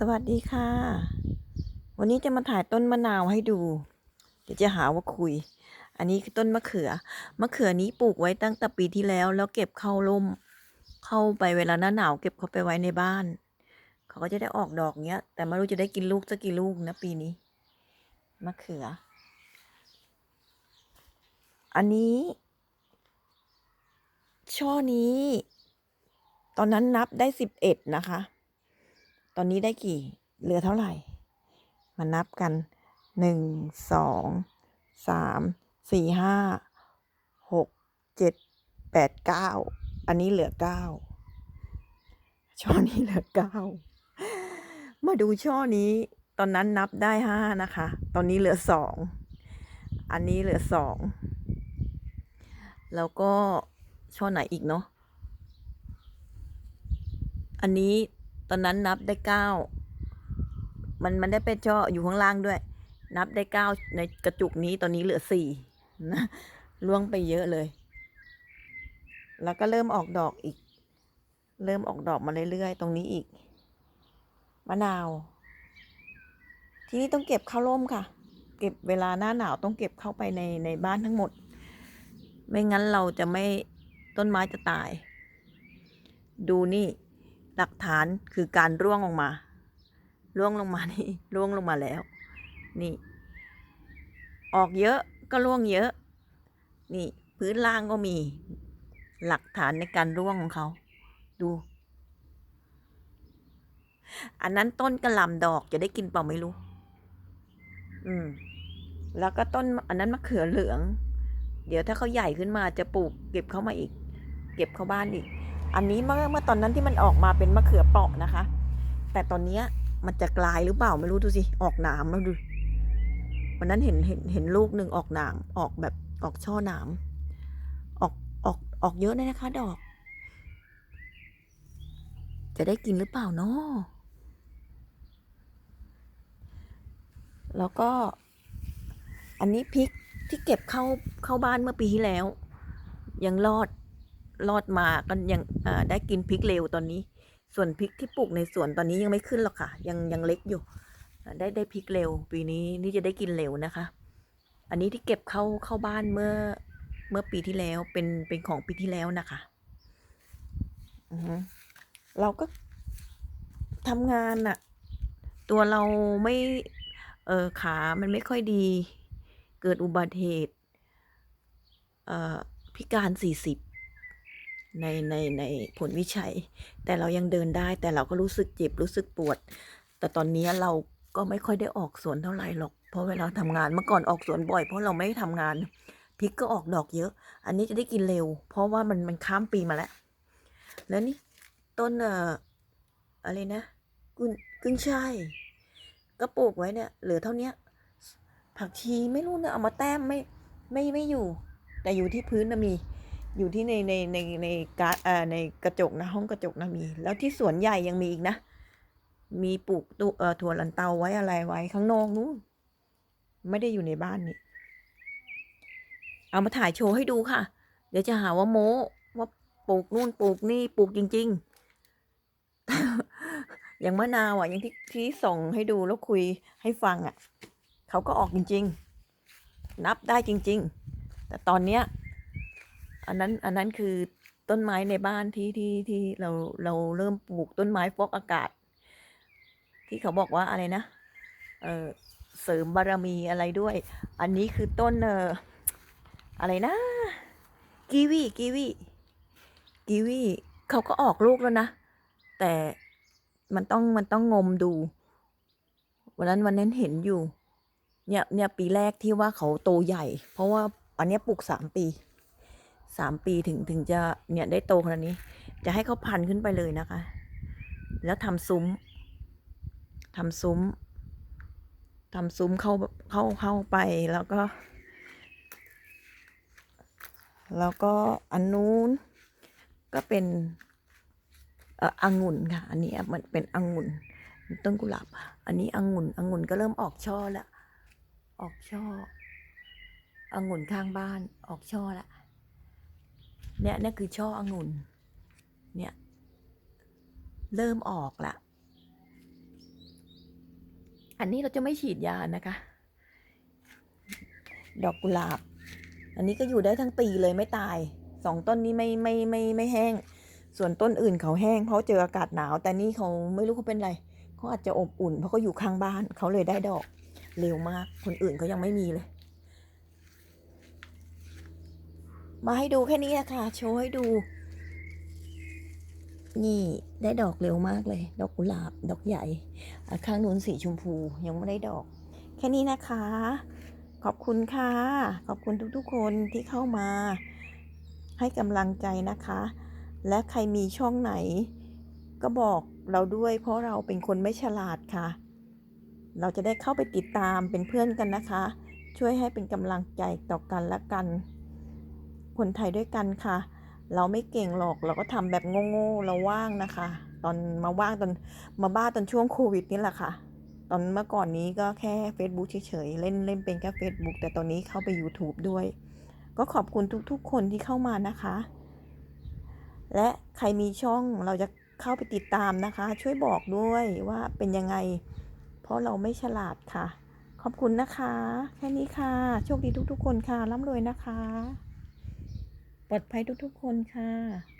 สวัสดีค่ะ วันนี้จะมาถ่ายต้นมะนาวให้ดู เดี๋ยวจะหาว่าคุย อันนี้คือต้นมะเขือ มะเขือนี้ปลูกไว้ตั้งแต่ปีที่แล้ว แล้วเก็บเข้าร่ม เข้าไปเวลาหน้าหนาวเก็บเขาไปไว้ในบ้าน เขาก็จะได้ออกดอกเงี้ย แต่ไม่รู้จะได้กินลูกสักกี่ลูกนะปีนี้ มะเขือ อันนี้ ช่อนี้ ตอนนั้นนับได้สิบเอ็ดนะคะ ตอนนี้ได้กี่เหลือเท่าไหร่ มานับกันหนึ่งสองสามสี่ห้าหกเจ็ดแปดเก้าอันนี้เหลือเก้าช่อนี้เหลือเก้ามาดูช่อนี้ตอนนั้นนับได้ห้านะคะ ตอนนี้เหลือสองอันนี้เหลือสองแล้วก็ช่อไหนอีกเนาะอันนี้ ตอนนั้นนับได้เก้ามันมันได้เป็นช่ออยู่ข้างล่างด้วย นับได้เก้าในกระจุกนี้ตอนนี้เหลือสี่นะล่วงไปเยอะเลย แล้วก็เริ่มออกดอกอีก เริ่มออกดอกมาเรื่อยๆ ตรงนี้อีก มะนาว ทีนี้ต้องเก็บเข้าร่มค่ะ เก็บเวลาหน้าหนาวต้องเก็บเข้าไปในในบ้านทั้งหมด ไม่งั้นเราจะไม่ต้นไม้จะตาย ดูนี่ หลักฐานคือการร่วงลงมา ร่วงลงมานี่ร่วงลงมาแล้ว นี่ ออกเยอะก็ร่วงเยอะ นี่พื้นล่างก็มี หลักฐานในการร่วงของเขา ดู อันนั้นต้นกระลำดอกจะได้กินเปล่าไม่รู้ อืม แล้วก็ต้นอันนั้นมะเขือเหลือง เดี๋ยวถ้าเขาใหญ่ขึ้นมาจะปลูก เก็บเข้ามาอีก เก็บเข้าบ้านอีก อันนี้เมื่อเมื่อตอนนั้นที่มันออกมาเป็นมะเขือเปราะนะคะ แต่ตอนเนี้ยมันจะกลายหรือเปล่าไม่รู้ดูสิ ออกหนามแล้วดู วันนั้นเห็นเห็นเห็นลูกหนึ่งออกหนามออกแบบออกช่อหนามออกออกออกเยอะเลยนะคะ ดอก จะได้กินหรือเปล่าเนาะแล้วก็ อันนี้พริกที่เก็บเข้าเข้าบ้านเมื่อปีที่แล้ว ยังรอด รอดมาก็ยังได้กินพริกเร็วตอนนี้ ส่วนพริกที่ปลูกในสวนตอนนี้ยังไม่ขึ้นหรอกค่ะ ยังยังเล็กอยู่ ได้ได้พริกเร็ว ปีนี้นี่จะได้กินเร็วนะคะ อันนี้ที่เก็บเข้าเข้าบ้านเมื่อเมื่อปีที่แล้วเป็นเป็นของปีที่แล้วนะคะเราก็ทำงานน่ะตัวเราไม่ เออขามันไม่ค่อยดี เกิดอุบัติเหตุเออพิการสี่สิบ ในในในผลวิจัย แต่เรายังเดินได้แต่เราก็รู้สึกเจ็บรู้สึกปวด แต่ตอนนี้เราก็ไม่ค่อยได้ออกสวนเท่าไหร่หรอก เพราะเวลาทำงานเมื่อก่อนออกสวนบ่อย เพราะเราไม่ได้ทำงานพริกก็ออกดอกเยอะ อันนี้จะได้กินเร็ว เพราะว่ามันมันข้ามปีมาแล้ว แล้วนี่ต้นเอ่ออะไรนะกุนกุ้งช่ายก็ปลูกไว้เนี่ยเหลือเท่าเนี้ยผักชีไม่รู้เนี่ยเอามาแต้มไม่ไม่ไม่อยู่ แต่อยู่ที่พื้นนะมี อยู่ที่ในในในในการเอ่อในกระจกนะห้องกระจกนะมี แล้วที่สวนใหญ่ยังมีอีกนะ มีปลูกตุเอ่อถั่วลันเตาไว้อะไรไว้ข้างนอกนู้นไม่ได้อยู่ในบ้านนี่เอามาถ่ายโชว์ให้ดูค่ะ เดี๋ยวจะหาว่าโม้ว่าปลูกนู่นปลูกนี่ปลูกจริง ๆ อย่างมะนาวอะอย่างที่ที่ส่งให้ดูแล้วคุยให้ฟังอะเขาก็ออกจริง ๆ นับได้จริง ๆ แต่ตอนเนี้ย อันนั้นอันนั้นคือต้นไม้ในบ้านที่ที่ที่เราเราเริ่มปลูกต้นไม้ฟอกอากาศ ที่เขาบอกว่าอะไรนะ เออเสริมบารมีอะไรด้วย อันนี้คือต้นเอออะไรนะ กีวีกีวีกีวีเขาก็ออกลูกแล้วนะ แต่มันต้องมันต้องงมดู วันนั้นวันนั้นเห็นอยู่ เนี่ยเนี่ยปีแรกที่ว่าเขาโตใหญ่ เพราะว่าอันนี้ปลูกสามปี สามปีถึงถึงจะเนี่ยได้โตขนาดนี้ จะให้เขาพันขึ้นไปเลยนะคะ แล้วทำซุ้มทำซุ้มทำซุ้มเข้าเข้าเข้าไปแล้วก็ แล้วก็อันนู้นก็เป็นเอ่อองุ่นค่ะ อันนี้มันเป็นองุ่นต้นกุหลาบอันนี้องุ่นองุ่นก็เริ่มออกช่อล้วออกช่อองุ่นข้างบ้านออกช่อล้ว เนี่ยนี่คือช่อองุ่น เนี่ย เริ่มออกละ อันนี้เราจะไม่ฉีดยานะคะ ดอกกุหลาบ อันนี้ก็อยู่ได้ทั้งปีเลยไม่ตาย สองต้นนี้ไม่ไม่ไม่ไม่แห้ง ส่วนต้นอื่นเขาแห้ง เพราะเจออากาศหนาว แต่นี่เขาไม่รู้เขาเป็นไร เขาอาจจะอบอุ่น เพราะเขาอยู่ข้างบ้าน เขาเลยได้ดอก เร็วมาก คนอื่นเขายังไม่มีเลย มาให้ดูแค่นี้นะคะโชว์ให้ดู นี่ได้ดอกเร็วมากเลย ดอกกุหลาบ ดอกใหญ่ ข้างนู้นสีชมพูยังไม่ได้ดอก แค่นี้นะคะ ขอบคุณค่ะ ขอบคุณทุกๆคนที่เข้ามา ให้กำลังใจนะคะ และใครมีช่องไหน ก็บอกเราด้วย เพราะเราเป็นคนไม่ฉลาดค่ะ เราจะได้เข้าไปติดตามเป็นเพื่อนกันนะคะ ช่วยให้เป็นกำลังใจต่อกันและกัน คนไทยด้วยกันค่ะ เราไม่เก่งหรอกเราก็ทำแบบโง่ๆเราว่างนะคะ ตอนมาว่างตอนมาบ้าตอนช่วงโควิดนี่แหละค่ะ ตอนเมื่อก่อนนี้ก็แค่ Facebook เฉยๆเล่นเล่นเป็นแค่ Facebook แต่ตอนนี้เข้าไป YouTube ด้วย ก็ขอบคุณทุกๆ คนที่เข้ามานะคะ และใครมีช่องเราจะเข้าไปติดตามนะคะ ช่วยบอกด้วยว่าเป็นยังไง เพราะเราไม่ฉลาดค่ะ ขอบคุณนะคะ แค่นี้ค่ะ โชคดีทุกๆ คนค่ะร่ำรวยนะคะ ปลอดภัยทุกๆคนค่ะ